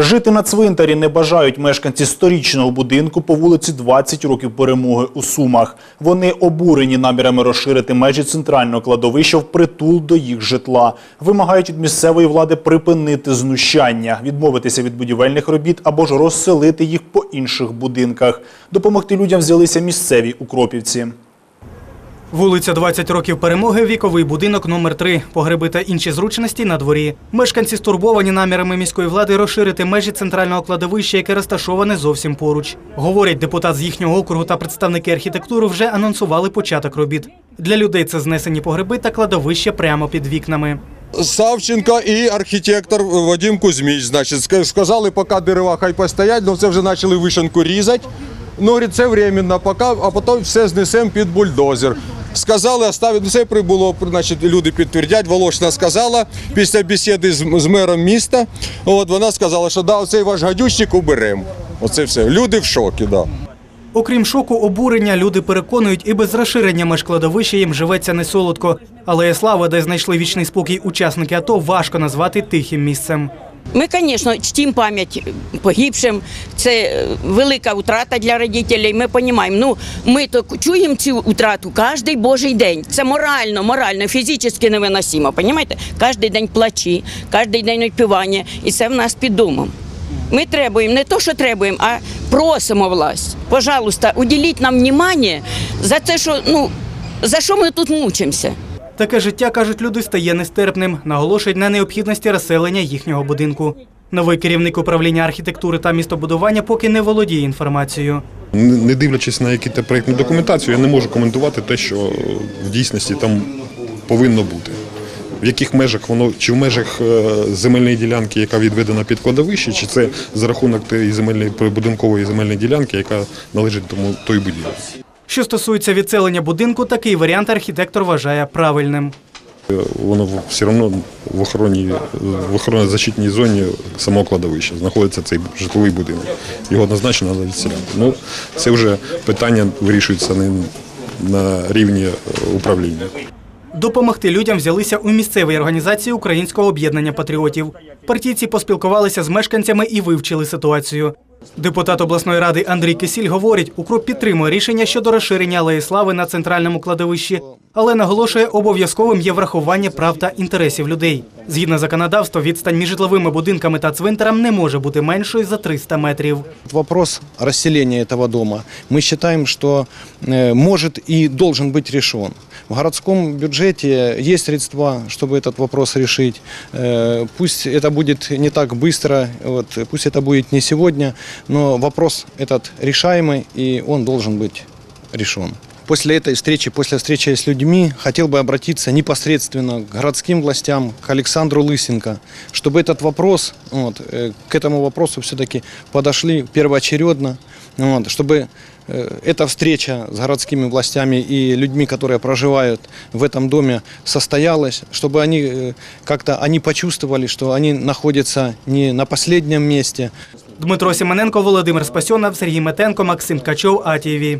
Жити на цвинтарі не бажають мешканці сторічного будинку по вулиці 20 років перемоги у Сумах. Вони обурені намірами розширити межі центрального кладовища впритул до їх житла. Вимагають від місцевої влади припинити знущання, відмовитися від будівельних робіт або ж розселити їх по інших будинках. Допомогти людям взялися місцеві укропівці. Вулиця 20 років перемоги, віковий будинок номер 3 погреби та інші зручності на дворі. Мешканці стурбовані намірами міської влади розширити межі центрального кладовища, яке розташоване зовсім поруч. Говорять, депутат з їхнього округу та представники архітектури вже анонсували початок робіт. Для людей це знесені погреби та кладовище прямо під вікнами. Савченко і архітектор Вадим Кузьміч. Значить, ска- сказали, поки дерева хай постоять, але це вже почали вишенку різати. Ну, це временно, а потім все знесемо під бульдозер. Сказали, оставити, це прибуло, значить, люди підтвердять, Волошина сказала, після бесіди з мером міста, от, вона сказала, що да, оцей ваш гадючник уберемо. Оце все. Люди в шокі, да. Окрім шоку, обурення, люди переконують, і без розширення меж кладовища їм живеться не солодко. Але слава, де знайшли вічний спокій учасники АТО, важко назвати тихим місцем. Ми, звісно, чтимо пам'ять погибшим. Це е, велика втрата для родителей. Ми розуміємо. Ну, ми то чуємо цю втрату кожен божий день. Це морально, морально, фізично невиносимо. Розумієте? Кожен день плачі, кожен день відпівання. І це в нас під домом. Ми требуємо не то, що требуємо, а просимо власть. Пожалуйста, уділіть нам увагу за те, що ну за що ми тут мучимося. Таке життя, кажуть люди, стає нестерпним, наголошують на необхідності розселення їхнього будинку. Новий керівник управління архітектури та містобудування поки не володіє інформацією. Не дивлячись на якісь проєктну документацію, я не можу коментувати те, що в дійсності там повинно бути. В яких межах воно, чи в межах е, земельної ділянки, яка відведена під кладовище, чи це за рахунок тієї земельної прибудинкової земельної ділянки, яка належить тому той будівлі. Що стосується відселення будинку, такий варіант архітектор вважає правильним. Е, Воно все одно в охороні в охоронно защитній зоні самого кладовища знаходиться цей житловий будинок. Його однозначно треба відселяти. Ну це вже питання вирішується не на рівні е, управління. Допомогти людям взялися у місцевій організації Українського об'єднання патріотів. Партійці поспілкувалися з мешканцями і вивчили ситуацію. Депутат обласної ради Андрій Кисіль говорить, укроп підтримує рішення щодо розширення алеї слави на центральному кладовищі, але наголошує, обов'язковим є врахування прав та інтересів людей. Згідно законодавства, відстань між житловими будинками та цвинтарем не може бути меншою за 300 метрів. Вопрос расселения этого дома, мы считаем, что э, может и должен быть решен. В городском бюджете есть средства, чтобы этот вопрос решить. Э, Пусть это будет не так быстро, вот, пусть это будет не сегодня, но вопрос этот решаемый, и он должен быть решен. После этой встречи, после встречи с людьми, хотел бы обратиться непосредственно к городским властям, к Александру Лысенко, чтобы этот вопрос, вот, э, к этому вопросу все-таки подошли первоочередно, вот, чтобы э, эта встреча с городскими властями и людьми, которые проживают в этом доме, состоялась, чтобы они э, как-то они почувствовали, что они находятся не на последнем месте, Дмитро Сімоненко, Володимир Спасьонов, Сергій Метенко, Максим Ткачов, АТВ.